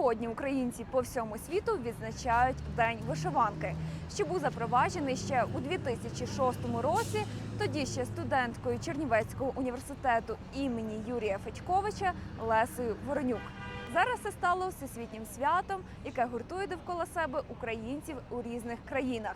Сьогодні українці по всьому світу відзначають День вишиванки, що був запроваджений ще у 2006 році. Тоді ще студенткою Чернівецького університету імені Юрія Федьковича Лесою Воронюк. Зараз це стало всесвітнім святом, яке гуртує довкола себе українців у різних країнах.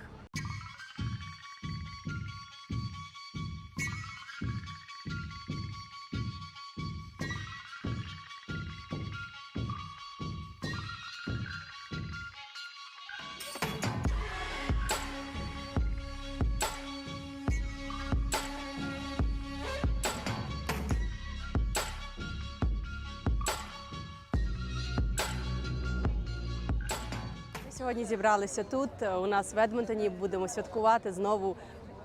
Сьогодні зібралися тут. У нас в Едмонтоні будемо святкувати знову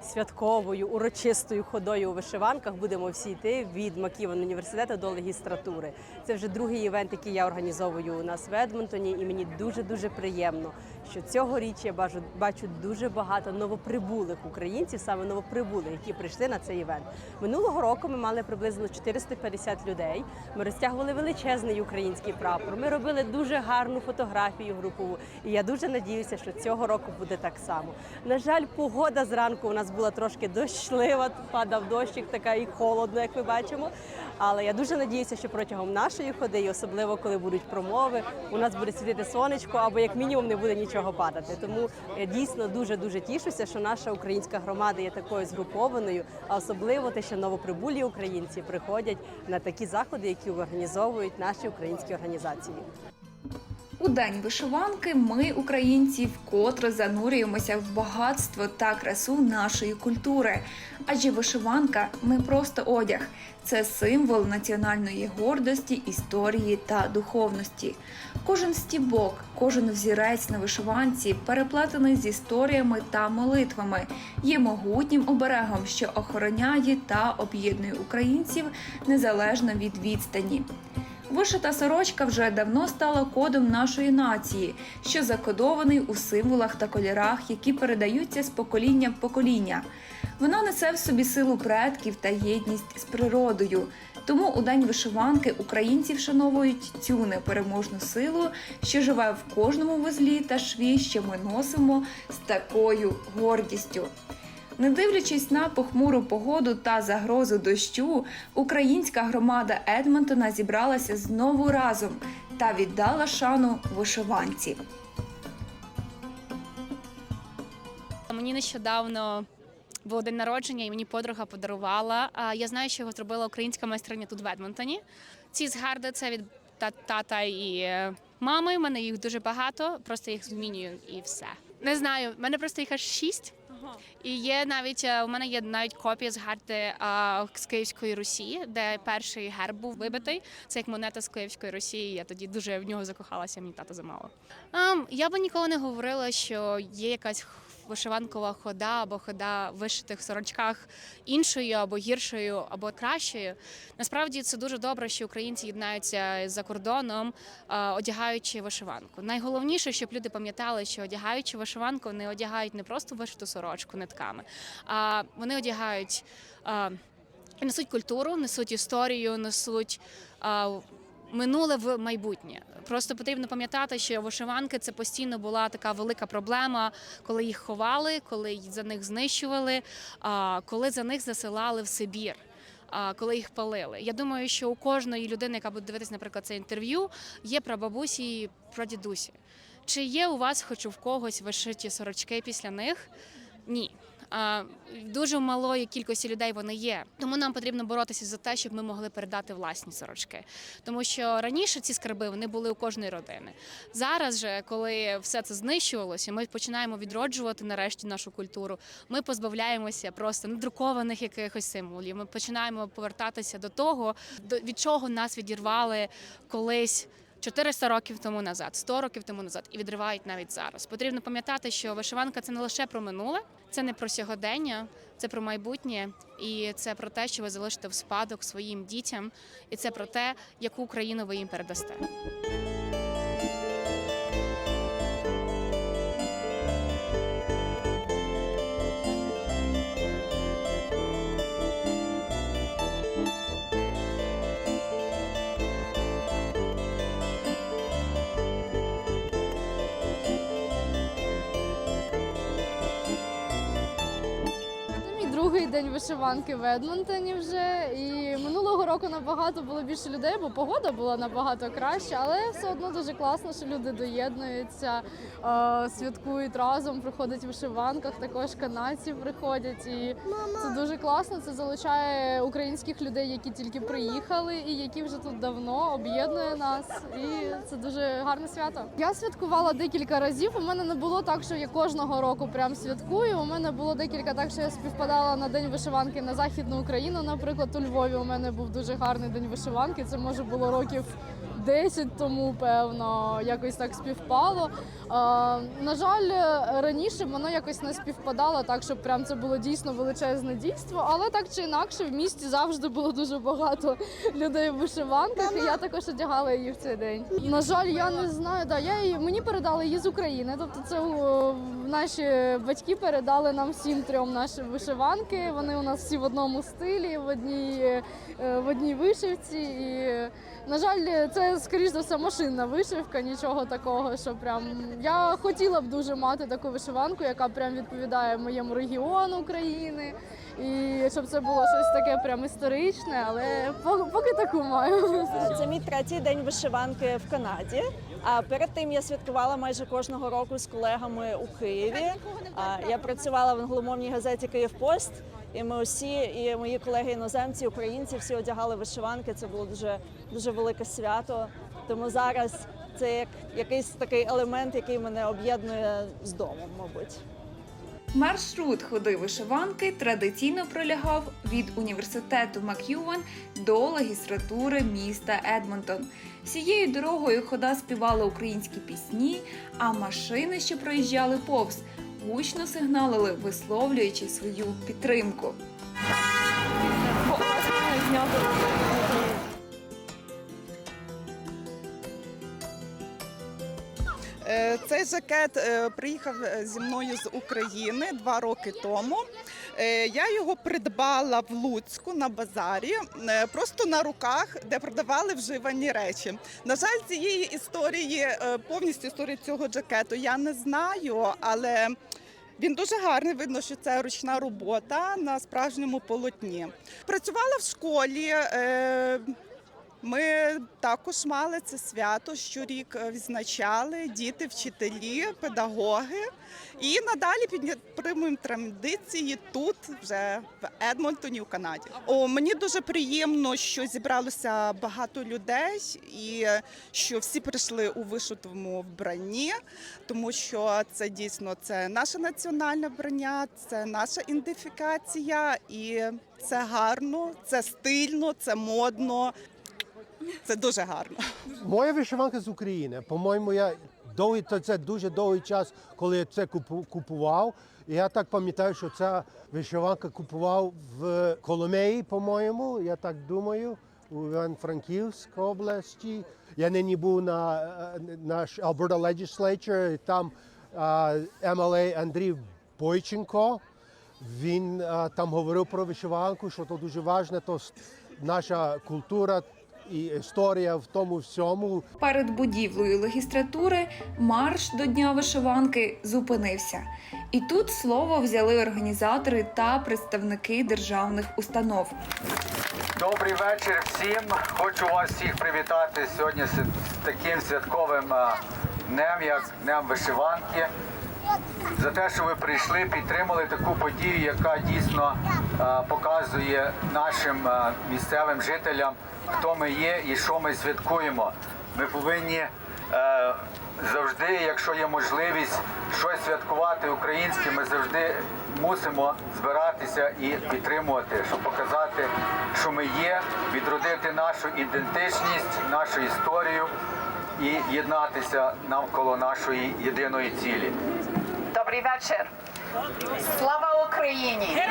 святковою урочистою ходою у вишиванках. Будемо всі йти від Маківан університету до легістратури. Це вже другий івент, який я організовую у нас в Едмонтоні, і мені дуже дуже приємно, що цьогоріч я бачу, бачу дуже багато новоприбулих українців, саме новоприбулих, які прийшли на цей івент. Минулого року ми мали приблизно 450 людей. Ми розтягували величезний український прапор. Ми робили дуже гарну фотографію групову. І я дуже надіюся, що цього року буде так само. На жаль, погода зранку у нас була трошки дощлива, падав дощик, така і холодно, як ми бачимо. Але я дуже надіюся, що протягом нашої ходи, і особливо коли будуть промови, у нас буде світити сонечко, або як мінімум не буде нічого падати. Тому я дійсно дуже дуже тішуся, що наша українська громада є такою згрупованою, а особливо те, що новоприбулі українці приходять на такі заходи, які організовують наші українські організації. У день вишиванки ми, українці, вкотре занурюємося в багатство та красу нашої культури. Адже вишиванка не просто одяг, це символ національної гордості, історії та духовності. Кожен стібок, кожен взірець на вишиванці, переплетений з історіями та молитвами, є могутнім оберегом, що охороняє та об'єднує українців незалежно від відстані. Вишита сорочка вже давно стала кодом нашої нації, що закодований у символах та кольорах, які передаються з покоління в покоління. Вона несе в собі силу предків та єдність з природою. Тому у день вишиванки українці вшановують цю непереможну силу, що живе в кожному вузлі та шві, що ми носимо з такою гордістю. Не дивлячись на похмуру погоду та загрозу дощу, українська громада Едмонтона зібралася знову разом та віддала шану вишиванці. Мені нещодавно був день народження, і мені подруга подарувала. Я знаю, що його зробила українська майстриня тут в Едмонтоні. Ці згарди це від тата і е, мами. У мене їх дуже багато, просто їх змінюю і все. Не знаю, в мене просто їх аж шість. І є навіть е, у мене є навіть копія згарди а, з Київської Русі, де перший герб був вибитий. Це як монета з Київської Русі. Я тоді дуже в нього закохалася. Мені тато замало. А, я би ніколи не говорила, що є якась вишиванкова хода або хода в вишитих сорочках іншою або гіршою, або кращою. Насправді це дуже добре, що українці єднаються за кордоном, е, одягаючи вишиванку. Найголовніше, щоб люди пам'ятали, що одягаючи вишиванку, вони одягають не просто вишиту сорочку нитками, а вони одягають. е, несуть культуру, несуть історію, несуть а, минуле в майбутнє. Просто потрібно пам'ятати, що вишиванки це постійно була така велика проблема, коли їх ховали, коли за них знищували, коли за них засилали в Сибір. Коли їх палили, я думаю, що у кожної людини, яка буде дивитися, наприклад, це інтерв'ю, є прабабусі і прадідусі. Чи є у вас, хоч у когось вишиті сорочки після них? Ні. Дуже малої кількості людей вони є. Тому нам потрібно боротися за те, щоб ми могли передати власні сорочки. Тому що раніше ці скарби вони були у кожної родини. Зараз же, коли все це знищувалося, ми починаємо відроджувати нарешті нашу культуру. Ми позбавляємося просто надрукованих якихось символів. Ми починаємо повертатися до того, від чого нас відірвали колись. 400 років тому назад, 100 років тому назад і відривають навіть зараз. Потрібно пам'ятати, що вишиванка це не лише про минуле, це не про сьогодення, це про майбутнє, і це про те, що ви залишите в спадок своїм дітям, і це про те, яку Україну ви їм передасте. День вишиванки в Едмонтоні вже. І року набагато було більше людей, бо погода була набагато краще, але все одно дуже класно, що люди доєднуються, е, святкують разом, приходять в вишиванках. Також канадці приходять. І це дуже класно. Це залучає українських людей, які тільки приїхали і які вже тут давно об'єднує нас. І це дуже гарне свято. Я святкувала декілька разів. У мене не було так, що я кожного року прям святкую. У мене було декілька так, що я співпадала на день вишиванки на західну Україну. Наприклад, у Львові у мене був дуже гарний день вишиванки. Це може було років 10 тому, певно, якось так співпало. А, на жаль, раніше воно якось не співпадало, так щоб прям це було дійсно величезне дійство. Але так чи інакше, в місті завжди було дуже багато людей в вишиванках. І я також одягала її в цей день. На жаль, я не знаю. Да, я її мені передали її з України. Тобто, це о, наші батьки передали нам всім трьом наші вишиванки. Вони у нас всі в одному стилі, в одній, е, в одній вишивці. І на жаль, це скоріш за все машинна вишивка, нічого такого, що прям я хотіла б дуже мати таку вишиванку, яка прям відповідає моєму регіону України. І щоб це було щось таке прям історичне, але поки, таку маю. Це мій третій день вишиванки в Канаді. А перед тим я святкувала майже кожного року з колегами у Києві. А, Я працювала в англомовній газеті Київпост, і ми усі, і мої колеги іноземці, українці, всі одягали вишиванки. Це було дуже дуже велике свято. Тому зараз це як якийсь такий елемент, який мене об'єднує з домом, мабуть. Маршрут ходи вишиванки традиційно пролягав від університету Мак'юван до магістратури міста Едмонтон. Всією дорогою хода співала українські пісні, а машини, що проїжджали повз, гучно сигналили, висловлюючи свою підтримку. Цей жакет е, приїхав е, зі мною з України два роки тому. Е, Я його придбала в Луцьку на базарі, е, просто на руках, де продавали вживані речі. На жаль, цієї історії, е, повністю історії цього жакету я не знаю, але він дуже гарний. Видно, що це ручна робота на справжньому полотні. Працювала в школі. Ми також мали це свято щорік е, відзначали діти, вчителі, педагоги. І надалі підтримуємо традиції тут, вже в Едмонтоні, у Канаді. О, мені дуже приємно, що зібралося багато людей, і е, що всі прийшли у вишитому вбранні, тому що це дійсно це наше національне вбрання, це наша ідентифікація, і це гарно, це стильно, це модно. Це дуже гарно. Моя вишиванка з України. По-моєму, я довгий це, це дуже довгий час, коли я це купував. І я так пам'ятаю, що ця вишиванка купував в Коломеї, по-моєму, я так думаю, у Івано-Франківській області. Я нині був на наш Alberta Legislature, і там MLA Андрій Бойченко. Він е, там говорив про вишиванку, що то дуже важливо, то наша культура і історія в тому всьому. Перед будівлею легістратури марш до Дня вишиванки зупинився. І тут слово взяли організатори та представники державних установ. Добрий вечір всім. Хочу вас всіх привітати сьогодні з таким святковим е, днем, як Днем вишиванки. За те, що ви прийшли, підтримали таку подію, яка дійсно е, показує нашим е, місцевим жителям, хто ми є і що ми святкуємо. Ми повинні е, завжди, якщо є можливість щось святкувати українське, ми завжди мусимо збиратися і підтримувати, щоб показати, що ми є, відродити нашу ідентичність, нашу історію і єднатися навколо нашої єдиної цілі. Добрий вечір. Слава Україні!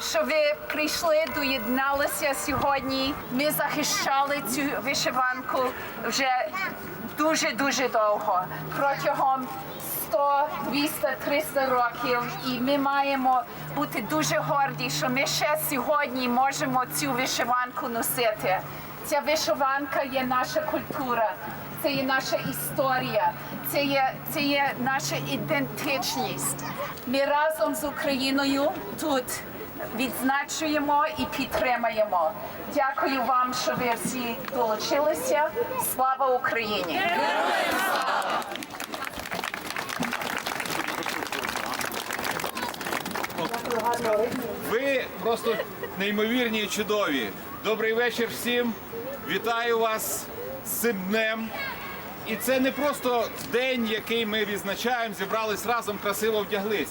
Що ви прийшли, доєдналися сьогодні. Ми захищали цю вишиванку вже дуже дуже довго протягом 100, 200, 300 років. І ми маємо бути дуже горді, що ми ще сьогодні можемо цю вишиванку носити. Ця вишиванка є наша культура, це є наша історія, це є, це є наша ідентичність. Ми разом з Україною тут відзначуємо і підтримуємо. Дякую вам, що ви всі долучилися. Слава Україні! Ви просто неймовірні і чудові. Добрий вечір всім. Вітаю вас з цим днем. І це не просто день, який ми відзначаємо, зібрались разом, красиво вдяглись.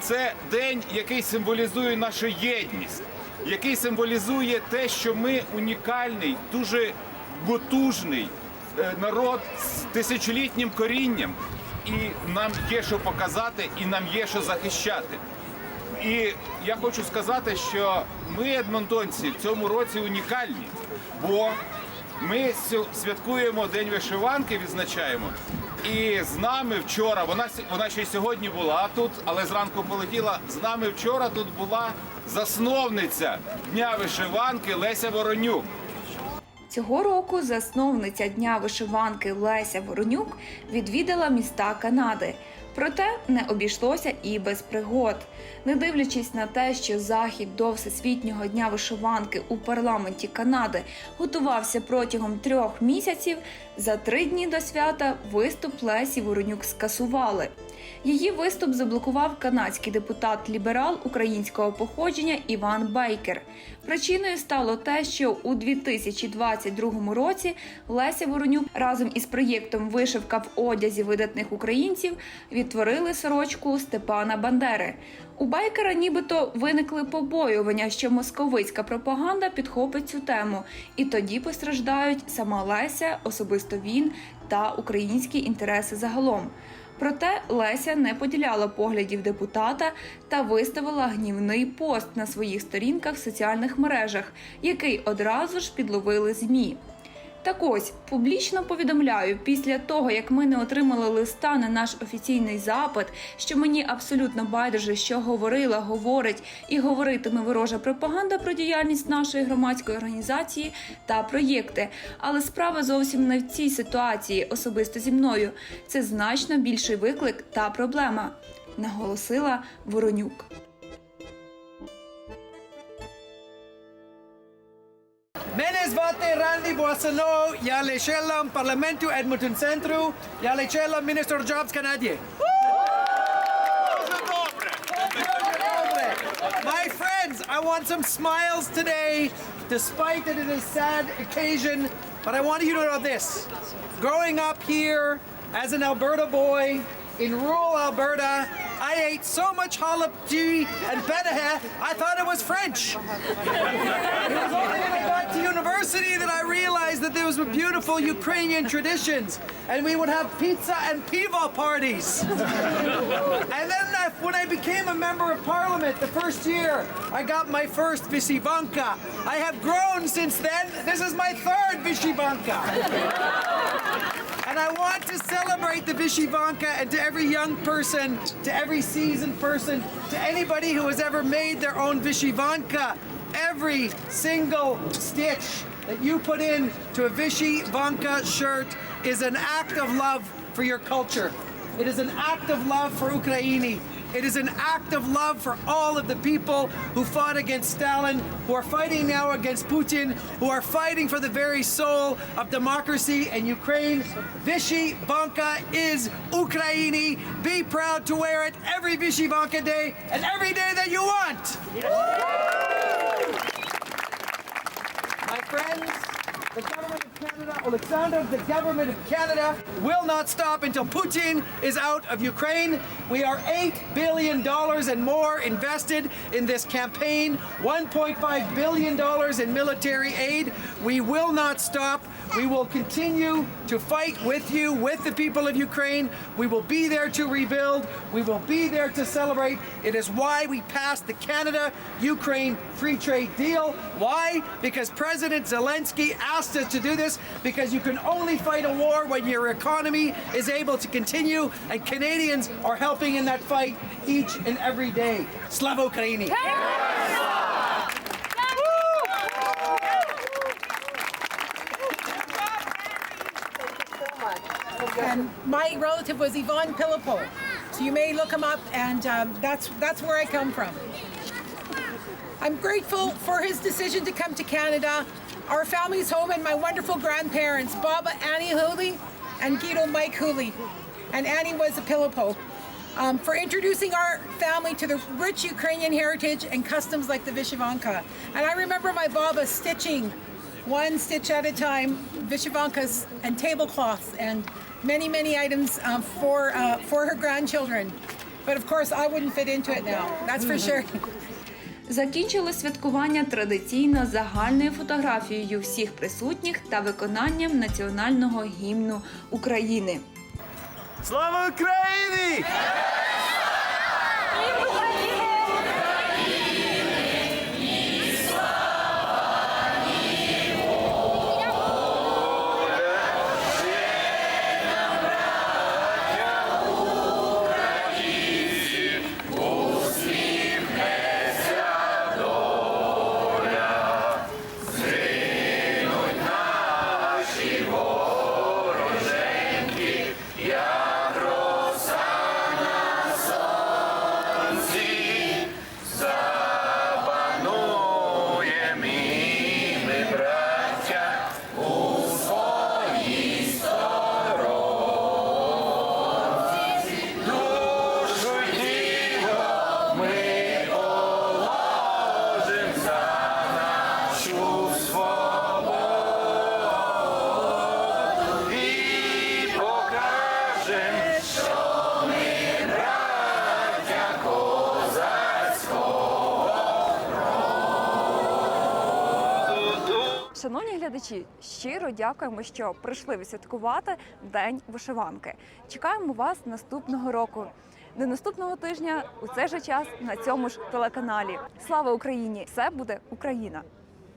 Це день, який символізує нашу єдність, який символізує те, що ми унікальний, дуже потужний е, народ з тисячолітнім корінням, і нам є що показати, і нам є що захищати. І я хочу сказати, що ми, едмонтонці, в цьому році унікальні, бо ми святкуємо День вишиванки, відзначаємо. І з нами вчора, вона, вона ще й сьогодні була тут, але зранку полетіла. З нами вчора тут була засновниця Дня вишиванки Леся Воронюк. Цього року засновниця дня вишиванки Леся Воронюк відвідала міста Канади. Проте не обійшлося і без пригод. Не дивлячись на те, що захід до Всесвітнього дня вишиванки у парламенті Канади готувався протягом трьох місяців, за три дні до свята виступ Лесі Воронюк скасували. Її виступ заблокував канадський депутат ліберал українського походження Іван Бейкер. Причиною стало те, що у 2022 році Леся Воронюк разом із проєктом Вишивка в одязі видатних українців відтворили сорочку Степана Бандери. У Байкера нібито виникли побоювання, що московицька пропаганда підхопить цю тему, і тоді постраждають сама Леся, особисто він та українські інтереси загалом. Проте Леся не поділяла поглядів депутата та виставила гнівний пост на своїх сторінках в соціальних мережах, який одразу ж підловили змі. Так ось публічно повідомляю, після того як ми не отримали листа на наш офіційний запит, що мені абсолютно байдуже, що говорила, говорить і говоритиме ворожа пропаганда про діяльність нашої громадської організації та проєкти. Але справа зовсім не в цій ситуації, особисто зі мною. Це значно більший виклик та проблема, наголосила Воронюк. Yale Shellam, Parlamentu Edmonton Centru, Yale Shellam, Minister Jobs My friends, I want some smiles today, despite that it is a sad occasion, but I want you to know this. Growing up here as an Alberta boy, in rural Alberta, I ate so much halop and benaha, I thought it was French. it was got to university that I realized that there was beautiful Ukrainian traditions, and we would have pizza and pivo parties. and then I- when I became a member of parliament the first year, I got my first Visivanka. I have grown since then. This is my third Vishivanka. And I want to celebrate the Vishivanka and to every young person, to every seasoned person, to anybody who has ever made their own Vishivanka. Every single stitch that you put in to a Vichy Vanka shirt is an act of love for your culture. It is an act of love for Ukraini. It is an act of love for all of the people who fought against Stalin, who are fighting now against Putin, who are fighting for the very soul of democracy and Ukraine. Vichy Vanka is Ukraini. Be proud to wear it every Vichy Vanka day and every day that you want. My friends, the government of Canada, Alexander, the government of Canada will not stop until Putin is out of Ukraine. We are $8 billion and more invested in this campaign, $1.5 billion in military aid. We will not stop. We will continue to fight with you, with the people of Ukraine. We will be there to rebuild. We will be there to celebrate. It is why we passed the Canada Ukraine free trade deal. Why? Because President Zelensky asked us to do this because you can only fight a war when your economy is able to continue, and Canadians are helping in that fight each and every day. Slava Ukraini! And my relative was Yvonne Pilipo. So you may look him up, and um, that's that's where I come from. I'm grateful for his decision to come to Canada, our family's home, and my wonderful grandparents, Baba Annie Hooley and Guido Mike Hooley. And Annie was a Pilipo. Um, for introducing our family to the rich Ukrainian heritage and customs like the Vyshyvanka. And I remember my Baba stitching one stitch at a time, Vyshyvankas and tablecloths and many, many items um, for, uh, for her grandchildren. But of course, I wouldn't fit into it now, that's for sure. Закінчили святкування традиційно загальною фотографією всіх присутніх та виконанням національного гімну України. Слава Україні! Глядачі, щиро дякуємо, що прийшли відсвяткувати День вишиванки. Чекаємо вас наступного року. До наступного тижня у цей же час на цьому ж телеканалі. Слава Україні! Все буде Україна!